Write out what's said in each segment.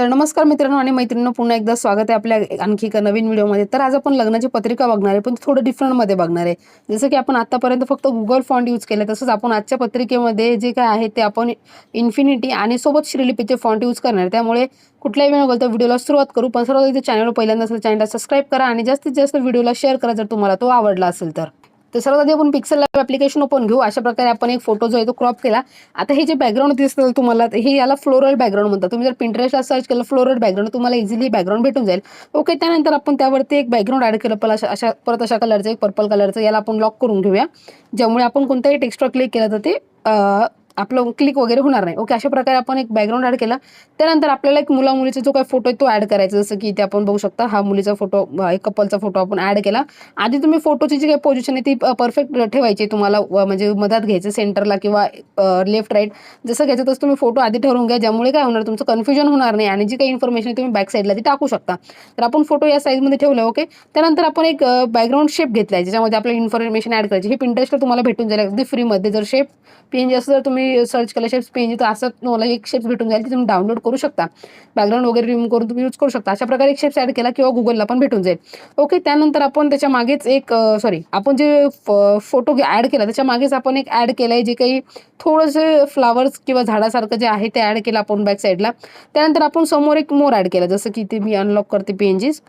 तर नमस्कार मित्रांनो आणि मैत्रिणींनो पुन्हा एकदा स्वागत आहे आपल्या आणखी एका नवीन व्हिडिओमध्ये. तर आज आपण लग्नाची पत्रिका बघणार आहे पण थोडं डिफरंटमध्ये बघणार आहे. जसं की आपण आतापर्यंत फक्त गुगल फॉन्ट यूज केलं तसंच आपण आजच्या पत्रिकेमध्ये जे काय आहे ते आपण इन्फिनिटी आणि सोबत श्रीलिपीचे फॉन्ट यूज करणार आहे. त्यामुळे कुठल्याही वेळ बोलतो व्हिडिओला सुरुवात करू पण सर्वात इथे पहिल्यांदा असेल चॅनलला सबस्क्राईब करा आणि जास्तीत जास्त व्हिडिओला शेअर करा जर तुम्हाला तो आवडला असेल तर. तर सर्वात आधी आपण पिक्सल ॲप्लिकेशन ओपन घेऊ. अशा प्रकारे आपण एक फोटो जो आहे तो क्रॉप केला. आता हे जे बॅकग्राऊंड दिसतं तुम्हाला हे याला फ्लोरल बॅकग्राऊंड म्हणतात. तुम्ही जर पिंटरेस्टला सर्च केलं फ्लोरल बॅकग्राऊंड तुम्हाला इझिली बॅकग्राऊंड भेटून जाईल. ओके त्यानंतर आपण त्यावरती एक बॅकग्राऊंड ॲड केलं. पण अशा अशा परत अशा कलरचं एक पर्पल कलरचं याला आपण लॉक करून घेऊया. ज्यामुळे आपण कोणत्याही टेक्स्टवर क्लिक केलं तर ते आपलं क्लिक वगैरे होणार नाही. ओके अशा प्रकारे आपण एक बॅकग्राऊंड ॲड केला. त्यानंतर आपल्याला एक मुला मुलीचा जो काही फोटो आहे तो ॲड करायचा. जसं की इथे आपण बघू शकता हा मुलीचा फोटो एक कपलचा फोटो आपण ॲड केला. आधी तुम्ही फोटोची जी काही पोझिशन आहे ती परफेक्ट ठेवायची तुम्हाला म्हणजे मधात घ्यायचं सेंटरला किंवा लेफ्ट राईट जसं घ्यायचं तसं तुम्ही फोटो आधी ठरवून घ्या. ज्यामुळे काय होणार तुमचं कन्फ्युजन होणार नाही आणि जी काही इन्फॉर्मेशन तुम्ही बॅक साईडला ती टाकू शकता. तर आपण फोटो या साईजमध्ये ठेवला ओके त्यानंतर आपण एक बॅकग्राऊंड शेप घेतला आहे ज्याच्यामध्ये आपल्याला इन्फॉर्मेशन ॲड करायची. हे पिंटरेस्टला तुम्हाला भेटून जाईल. अगदी फ्रीमध्ये जर शेप पीएनजी असं जर तुम्ही सर्च केलं शेप्स पीएनजी तर असं तुम्हाला एक शेप्स भेटून जाईल ती तुम्ही डाउनलोड करू शकता. बॅकग्राऊंड वगैरे रिमूव्ह करून तुम्ही यूज करू शकता. अशा प्रकारे एक शेप्स ॲड केला किंवा गुगलला पण भेटून जाईल. ओके त्यानंतर आपण त्याच्या मागेच एक सॉरी आपण जे फोटो ॲड केला त्याच्या मागेच आपण एक ॲड केलंय आहे जे काही थोडंसं फ्लावर्स किंवा झाडासारखं जे आहे ते ॲड केलं आपण बॅक साईडला त्यानंतर आपण समोर एक मोर ॲड केला जसं की ते मी अनलॉक करते पीएनजीस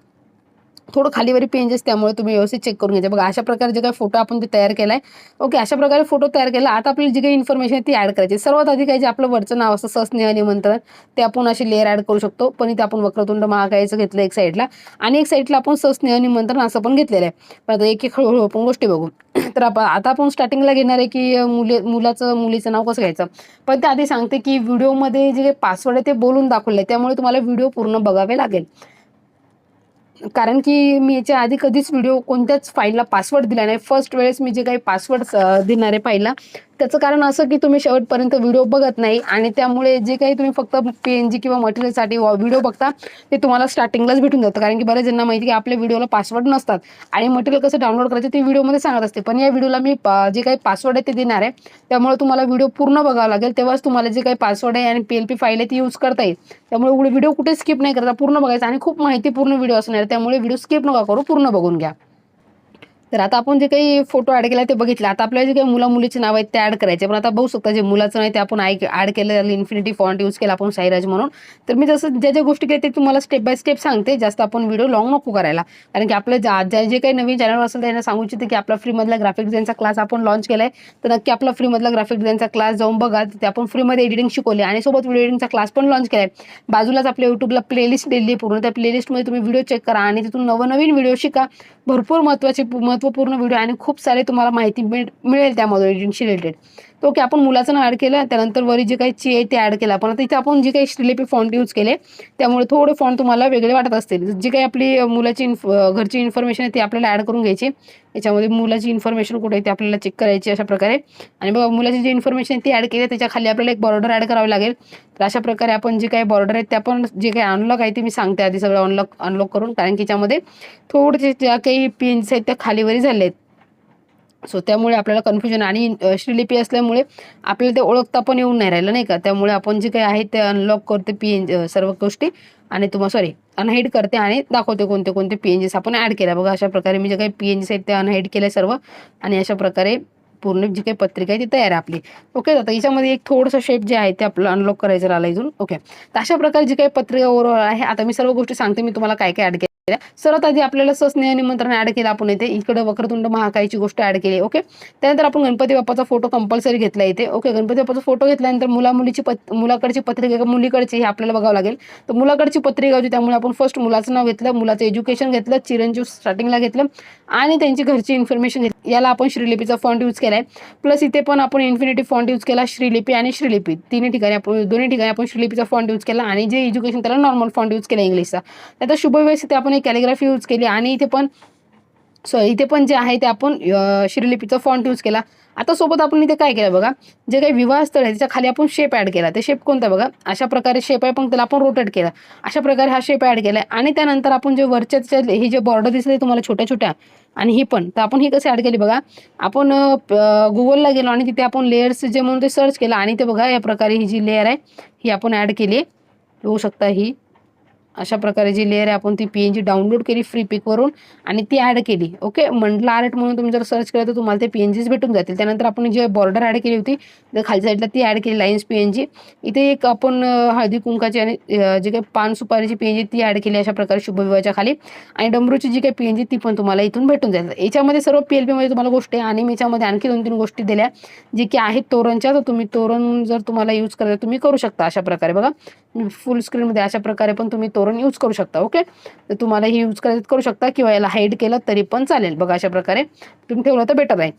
थोडं खालीवरी पेंजेस त्यामुळे तुम्ही व्यवस्थित चेक करून घ्यायचे बघा अशा प्रकारे जे काही फोटो आपण ते तयार केला आहे ओके अशा प्रकारे फोटो तयार केला आता आपली जी काही इन्फॉर्मेशन आहे ती ॲड करायची सर्वात आधी काय जे आपलं वरचं नाव असतं सस्नेह निमंत्रण ते आपण अशी लेअर ॲड करू शकतो. पण इथे आपण वक्रतुंड महागायचं घेतलं एक साईडला आणि एक साईडला आपण सस्नेह निमंत्रण असं पण घेतलेलं आहे. पण आता एक एक हळूहळू आपण गोष्टी बघू. तर आपण आता आपण स्टार्टिंगला घेणार आहे की मुले मुलाचं मुलीचं नाव कसं घ्यायचं? पण ते आधी सांगते की व्हिडिओमध्ये जे पासवर्ड आहे ते बोलून दाखवले आहे. त्यामुळे तुम्हाला व्हिडिओ पूर्ण बघावे लागेल. कारण की मी याच्या आधी कधीच व्हिडिओ कोणत्याच फाईलला पासवर्ड दिला नाही. फर्स्ट वेळेस मी जे काही पासवर्ड देणार आहे फाईलला त्याचं कारण असं की तुम्ही शेवटपर्यंत व्हिडिओ बघत नाही आणि त्यामुळे जे काही तुम्ही फक्त पी एन जी किंवा मटेरियलसाठी व्हिडिओ बघता ते तुम्हाला स्टार्टिंगलाच भेटून जातं. कारण की बरेच जणांना माहिती की आपल्या व्हिडिओला पासवर्ड नसतात. आणि मटेरियल कसं डाउनलोड करायचं ते व्हिडिओमध्ये सांगत असते. पण या व्हिडिओला मी पा- जे काही पासवर्ड आहे ते देणार आहे. त्यामुळे तुम्हाला व्हिडिओ पूर्ण बघावा लागेल. तेव्हाच तुम्हाला जे काही पासवर्ड आहे आणि पीएलपी एल पी फाईल आहे ती यूज करता येईल. त्यामुळे व्हिडिओ कुठे स्किप नाही करता पूर्ण बघायचा. आणि खूप माहितीपूर्ण व्हिडिओ असणार आहे. त्यामुळे व्हिडिओ स्किप नका करू पूर्ण बघून घ्या. तर आता आपण जे काही फोटो ॲड केला ते बघितलं. आता आपल्याला जे काही मुला मुलीचे नाव आहेत ते ॲड करायचे. पण आता बघू शकता जे मुलाचं नाही ते आपण ॲड केलं इन्फिनिटी फॉन्ट यूज केला आपण साईराज म्हणून. तर मी जसं ज्या ज्या गोष्टी केल्या ते तुम्हाला स्टेप बाय स्टेप सांगते. जास्त आपण व्हिडिओ लॉंग नको करायला. कारण की आपलं ज्या ज्या जे काही नवीन चॅनल असेल त्यांना सांगू इच्छिते की आपला फ्रीमधला ग्राफिक डिझाईनचा क्लास आपण लॉन्च केला आहे तर नक्की आपला फ्रीमधला ग्राफिक डिझाईनचा क्लास जाऊन बघा. तिथे आपण फ्रीमध्ये एडिटिंग शिकवले आणि सोबत व्हिडिओ एडिटिंगचा क्लास पण लॉन्च केला आहे बाजूलाच आपल्या युट्यूबला प्लेलिस्ट दिली आहे पूर्ण. त्या प्लेलिस्टमध्ये तुम्ही व्हिडिओ चेक करा आणि तिथून नवनवीन व्हिडिओ शिका. भरपूर महत्त्वाचे महत्त्वपूर्ण व्हिडिओ आणि खूप सारे तुम्हाला माहिती मिळेल त्यामध्ये एडिटिंगशी रिलेटेड तो की आपण मुलाचं नाव ॲड केलं त्यानंतर वरी जे काही ची आहे ते ॲड केलं. पण आता इथे आपण जे काही श्रीलेपी फॉन्ट यूज केले त्यामुळे थोडे फॉन्ट तुम्हाला वेगळे वाटत असतील. जी काही आपली मुलाची इन्फ घरची इन्फॉर्मेशन आहे ती आपल्याला ॲड करून घ्यायची. याच्यामध्ये मुलाची इन्फॉर्मेशन कुठे आहे ते आपल्याला चेक करायची अशा प्रकारे. आणि बघा मुलाची जी इन्फॉर्मेशन आहे ती ॲड केली आहे, त्याच्याखाली आपल्याला एक बॉर्डर ॲड करावी लागेल. तर अशा प्रकारे आपण जे काही बॉर्डर आहेत त्या पण जे काही अनलॉक आहे ते मी सांगते आधी सगळं अनलॉक अनलॉक करून. कारण की याच्यामध्ये थोडेसे ज्या काही पिन्स आहेत त्या खालीवरी झाले आहेत सो त्यामुळे आपल्याला कन्फ्युजन आणि श्रीलिपी असल्यामुळे आपल्याला ते ओळखता पण येऊन नाही राहिलं नाही का? त्यामुळे आपण जे काही आहे ते अनलॉक करते पी एन सर्व गोष्टी. आणि तुम्हाला सॉरी अनहाईड करते आणि दाखवते कोणते कोणते पी एन जीस आपण ॲड केल्या. बघा अशा प्रकारे मी जे काही पी एन जीस आहेत ते अनहाईड केले सर्व. आणि अशा प्रकारे पूर्ण जी काही पत्रिका आहे ती तयार आहे आपली. ओके आता याच्यामध्ये एक थोडंसं शेप जे आहे ते आपलं अनलॉक करायचं राहिलं इथून ओके तर अशा प्रकारे जी काही पत्रिका ओव्हरऑल आहे आता मी सर्व गोष्टी सांगते मी तुम्हाला काय काय ॲड केल्या सर्वात आधी आपल्याला सस्नेह निमंत्रण ऍड केलं आपण इथे. इकडे वक्रतुंड महाकायची गोष्ट ऍड केली ओके त्यानंतर आपण गणपती बाप्पाचा फोटो कंपल्सरी घेतला इथे. ओके गणपती बाप्पाचा फोटो घेतल्यानंतर मुला मुलीची पत मुलाकडची पत्रिका मुलीकडची हे आपल्याला बघावं लागेल. तर मुलाकडची पत्रिका होती त्यामुळे आपण फर्स्ट मुलाचं नाव घेतलं मुलाचं एज्युकेशन घेतलं चिरंजीव स्टार्टिंगला घेतलं आणि त्यांची घरची इन्फॉर्मेशन घेतली. याला आपण श्रीलिपीचा फॉन्ट यूज केला. केलाय. प्लस इथे पण आपण इन्फिनिटी फॉन्ट यूज केला श्रीलिपी आणि श्रीलिपी तिन्ही ठिकाणी आपण दोन्ही ठिकाणी आपण श्रीलिपीचा फॉन्ट यूज केला आणि जे एज्युकेशन त्याला नॉर्मल फॉन्ट यूज केला इंग्लिशचा त्याचा शुभवेश इथे आपण एक कॅलिग्राफी यूज केली आणि इथे पण सो इथे पण जे आहे ते आपण श्रीलिपीचा फॉन्ट यूज केला. आता सोबत आपण इथे काय केलं बघा? जे काही विवाह स्थळ आहे त्याच्याखाली आपण शेप ॲड केला. ते शेप कोणता बघा? अशा प्रकारे शेप आहे पण त्याला आपण रोटेट केला. अशा प्रकारे हा शेप ॲड केला आणि त्यानंतर आपण जे वरच्या हे जे बॉर्डर दिसले तुम्हाला छोट्या छोट्या आणि हे पण. तर आपण हे कसे ॲड केली बघा. आपण गुगलला गेलो आणि तिथे आपण लेअर्स जे म्हणून ते सर्च केलं आणि ते बघा या प्रकारे ही जी लेअर आहे ही आपण ॲड केली होऊ बघू शकता ही. अशा प्रकारे जी लेअर आहे आपण ती पी एन जी डाउनलोड केली फ्री पिकवरून आणि ती ॲड केली. ओके मंडला आर्ट म्हणून तुम्ही जर सर्च केलं तर तुम्हाला ते पी एन जीच भेटून जातील. त्यानंतर आपण जे बॉर्डर ॲड केली होती तर खालच्या साईडला ती ॲड केली लाईन्स पी एन जी इथे एक आपण हळदी कुंकाची आणि जे काही पान सुपारीची पी एन जी ती ॲड केली अशा प्रकारे शुभविवाहाच्या खाली. आणि डमरूची जी काही पी एन जी ती पण तुम्हाला इथून भेटून जाईल. याच्यामध्ये सर्व पी एल पीमध्ये तुम्हाला गोष्टी आहे आणि मी याच्यामध्ये आणखी दोन तीन गोष्टी दिल्या जे की आहेत तोरणच्या. तर तुम्ही तोरण जर तुम्हाला यूज करायचं तुम्ही करू शकता अशा प्रकारे. बघा फुल स्क्रीनमध्ये अशा प्रकारे पण तुम्ही तोरण यूज करू शकता ओके तर तुम्हाला हे यूज करायचं करू शकता किंवा याला हाईड केलं तरी पण चालेल. बघा अशा प्रकारे. तुम्ही ठेवलं तर बेटर आहे.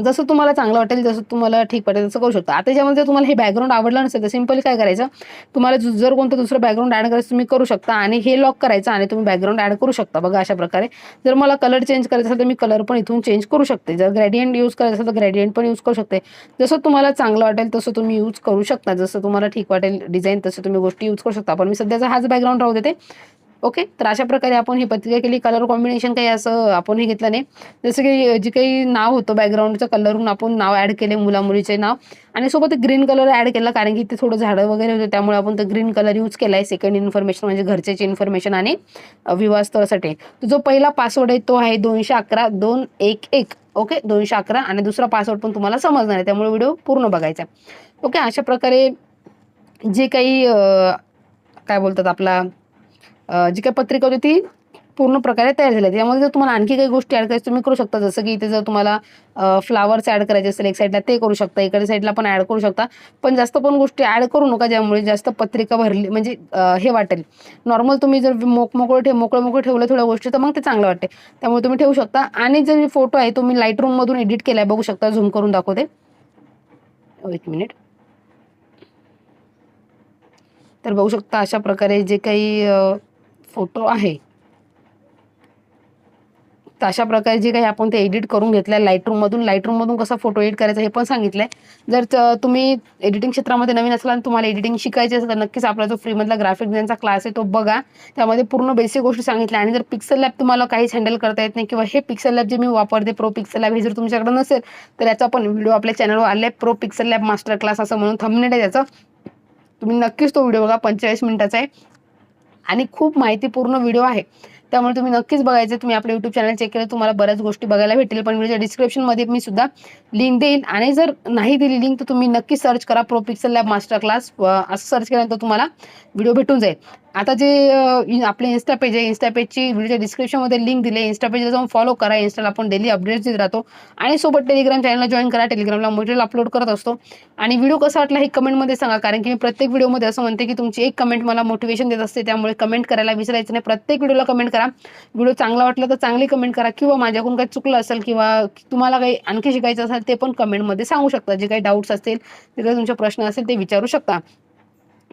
जसं तुम्हाला चांगलं वाटेल जसं तुम्हाला ठीक वाटेल तसं करू शकता. आता ज्यामध्ये तुम्हाला हे बॅकग्राऊंड आवडलं नसेल तर सिम्पली काय करायचं? तुम्हाला जु- जर कोणतं दुसरं बॅकग्राऊंड ॲड करायचं तुम्ही करू शकता आणि हे लॉक करायचं आणि तुम्ही बॅकग्राऊंड ॲड करू शकता. बघा अशा प्रकारे. जर मला कलर चेंज करायचा असेल तर मी कलर पण इथून चेंज करू शकते. जर ग्रेडियंट यूज करायचं असेल तर ग्रेडियंट पण यूज करू शकते. जसं तुम्हाला चांगलं वाटेल तसं तुम्ही यूज करू शकता. जसं तुम्हाला ठीक वाटेल डिझाईन तसं तुम्ही गोष्टी यूज करू शकता. पण मी सध्याचा हाच बॅकग्राऊंड राहू देते. ओके? तर अशा प्रकारे आपण ही पत्रिका केली. कलर कॉम्बिनेशन काही असं आपण हे घेतलं नाही. जसं की जे काही नाव होतं बॅकग्राऊंडचं कलरहून आपण नाव ॲड केले मुला मुलीचे नाव. आणि सोबत ग्रीन कलर ॲड केला कारण की ते थोडं झाडं वगैरे होते त्यामुळे आपण तर ग्रीन कलर यूज केला आहे सेकंड इन्फॉर्मेशन म्हणजे घरच्याची इन्फॉर्मेशन आणि विवाहस्थळासाठी. तर जो पहिला पासवर्ड आहे तो आहे दोनशे अकरा दोन एक एक. ओके? दोनशे अकरा. आणि दुसरा पासवर्ड पण तुम्हाला समजणार आहे. त्यामुळे व्हिडिओ पूर्ण बघायचा ओके? अशा प्रकारे जे काही काय बोलतात आपला जी काही पत्रिका होती ती पूर्ण प्रकारे तयार झाली. आहे. त्यामध्ये जर तुम्हाला आणखी काही गोष्टी ॲड करायची तुम्ही करू शकता. जसं की इथे जर तुम्हाला फ्लावर्स ॲड करायचे असेल एक साईडला ते करू शकता. इकडे साईडला पण ॲड करू शकता. पण जास्त पण गोष्टी ॲड करू नका ज्यामुळे जास्त पत्रिका भरली म्हणजे हे वाटेल. नॉर्मल तुम्ही जर मोकमोकळं ठेव मोकळं मोकळं ठेवलं थोड्या गोष्टी तर मग ते चांगलं वाटते त्यामुळे तुम्ही ठेवू शकता. आणि जे फोटो आहे तुम्ही लाइट रूममधून एडिट केला आहे बघू शकता. झूम करून दाखवते. एक मिनिट तर बघू शकता अशा प्रकारे जे काही फोटो आहे. तर अशा प्रकारे जे काही आपण ते एडिट करून घेतलं आहे लाईटरूममधून लाईटरूममधून कसा फोटो एडिट करायचा हे पण सांगितलं आहे जर तुम्ही एडिटिंग क्षेत्रामध्ये नवीन असाल आणि तुम्हाला एडिटिंग शिकायची असेल तर नक्कीच आपला जो फ्रीमधला ग्राफिक डिझाईनचा क्लास आहे तो बघा. त्यामध्ये पूर्ण बेसिक गोष्टी सांगितल्या आणि जर पिक्सल लॅब तुम्हाला काहीच हँडल करता येत नाही किंवा हे पिक्सल लॅब जे मी वापरते प्रो पिक्सल लॅब हे जर तुमच्याकडे नसेल तर याचा पण व्हिडिओ आपल्या चॅनलवर आले pro pixel lab master class असं म्हणून थंबनेट आहे त्याचं. तुम्ही नक्कीच तो व्हिडिओ बघा. पंचेचाळीस मिनिटाचा आहे. आणि खूप माहितीपूर्ण व्हिडिओ आहे. त्यामुळे तुम्ही नक्कीच बघायचे तुम्ही आपलं युट्यूब चॅनल चेक केलं तुम्हाला बऱ्याच गोष्टी बघायला भेटेल. पण व्हिडिओच्या डिस्क्रिप्शनमध्ये मी सुद्धा लिंक देईल. आणि जर नाही दिली लिंक तर तुम्ही नक्की सर्च करा pro pixel lab master class असं सर्च केल्यानंतर तुम्हाला व्हिडिओ भेटून जाईल. आता जे आपले इन्स्टा पेज आहे इन्स्टा पेजची व्हिडिओच्या डिस्क्रिप्शनमध्ये लिंक दिली इन्स्टा पेजला जाऊन फॉलो करा. इन्स्टाला आपण डेली अपडेट्स देत राहतो. आणि सोबत टेलिग्राम चॅनलला जॉईन करा. टेलिग्रामला मटेरियल अपलोड करत असतो. आणि व्हिडिओ कसा वाटला हे कमेंटमध्ये सांगा. कारण की मी प्रत्येक व्हिडिओमध्ये असं म्हणते की तुमची एक कमेंट मला मोटिवेशन देत असते. त्यामुळे कमेंट करायला विसरायचं नाही. प्रत्येक व्हिडिओला कमेंट करा. व्हिडिओ चांगला वाटला तर चांगली कमेंट करा. किंवा माझ्याकडून काही चुकलं असेल किंवा तुम्हाला काही आणखी शिकायचं असेल ते पण कमेंटमध्ये सांगू शकता. जे काही डाऊट्स असतील जे काही तुमचे प्रश्न असेल ते विचारू शकता.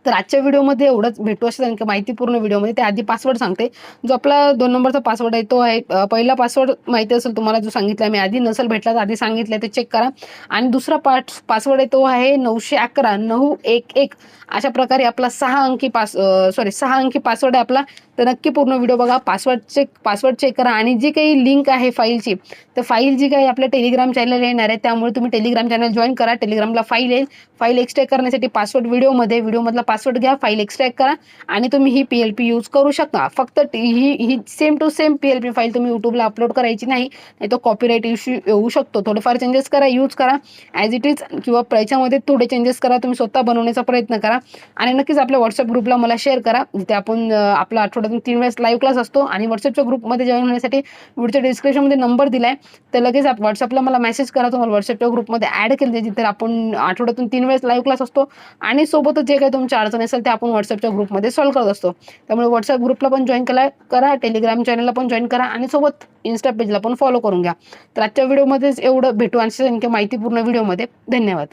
तर आजच्या व्हिडिओमध्ये एवढंच. भेटू असेल सांगते माहितीपूर्ण व्हिडिओमध्ये. ते आधी पासवर्ड सांगते. जो आपला दोन नंबरचा पासवर्ड आहे तो आहे पहिला पासवर्ड माहिती असेल तुम्हाला जो सांगितला मी आधी नसेल भेटला तर आधी सांगितलं ते चेक करा. आणि दुसरा पास पासवर्ड आहे तो आहे नऊशे अकरा नऊ एक एक. अशा प्रकारे आपला सहा अंकी पास सॉरी सहा अंकी पासवर्ड आहे आपला. तर नक्की पूर्ण व्हिडिओ बघा. पासवर्ड चेक पासवर्ड चेक करा. आणि जी काही लिंक आहे फाईलची तर फाईल जी काही आपल्या टेलिग्राम चॅनल येणार आहे त्यामुळे तुम्ही टेलिग्राम चॅनल जॉईन करा. टेलिग्रामला फाईल येईल. फाईल एक्स्ट्रॅक्ट करण्यासाठी पासवर्ड व्हिडिओमध्ये व्हिडिओमधला पासवर्ड घ्या फाईल एक्स्ट्रॅक्ट करा. आणि तुम्ही ही पी एल पी यूज करू शकता. फक्त टी- ही ही same to same P L P file तुम्ही यूट्यूबला अपलोड करायची नाही नाही तो कॉपीराईट इश्यू येऊ शकतो. थोडेफार चेंजेस करा यूज करा. ॲज इट इज किंवा याच्यामध्ये थोडे चेंजेस करा. तुम्ही स्वतः बनवण्याचा प्रयत्न करा. आणि नक्कीच आपल्या व्हॉट्सअप ग्रुपला मला शेअर करा. जिथे आपण आपला आठवडा आठवड्यातून तीन वेळेस लाईव्ह क्लास असतो आणि व्हॉट्सअपच्या ग्रुपमध्ये जॉईन होण्यासाठी व्हिडिओच्या डिस्क्रिप्शनमध्ये नंबर दिलाय. तर लगेच आप व्हॉट्सअपला मला मेसेज करा तुम्हाला व्हॉट्सअपच्या ग्रुपमध्ये ॲड केले जिथे आपण आठवड्यातून तीन वेळेस लाईव्ह क्लास असतो आणि सोबतच जे काही तुमच्या अडचण असेल ते आपण व्हॉट्सअपच्या ग्रुपमध्ये सॉल्व्ह करत असतो. त्यामुळे व्हॉट्सअप ग्रुपला पण जॉईन करा करा टेलिग्राम चॅनलला पण जॉईन करा आणि सोबत इन्स्टा पेजला पण फॉलो करून घ्या. तर आजच्या व्हिडिओमध्येच एवढं भेटू. आणि माहितीपूर्ण व्हिडिओमध्ये धन्यवाद.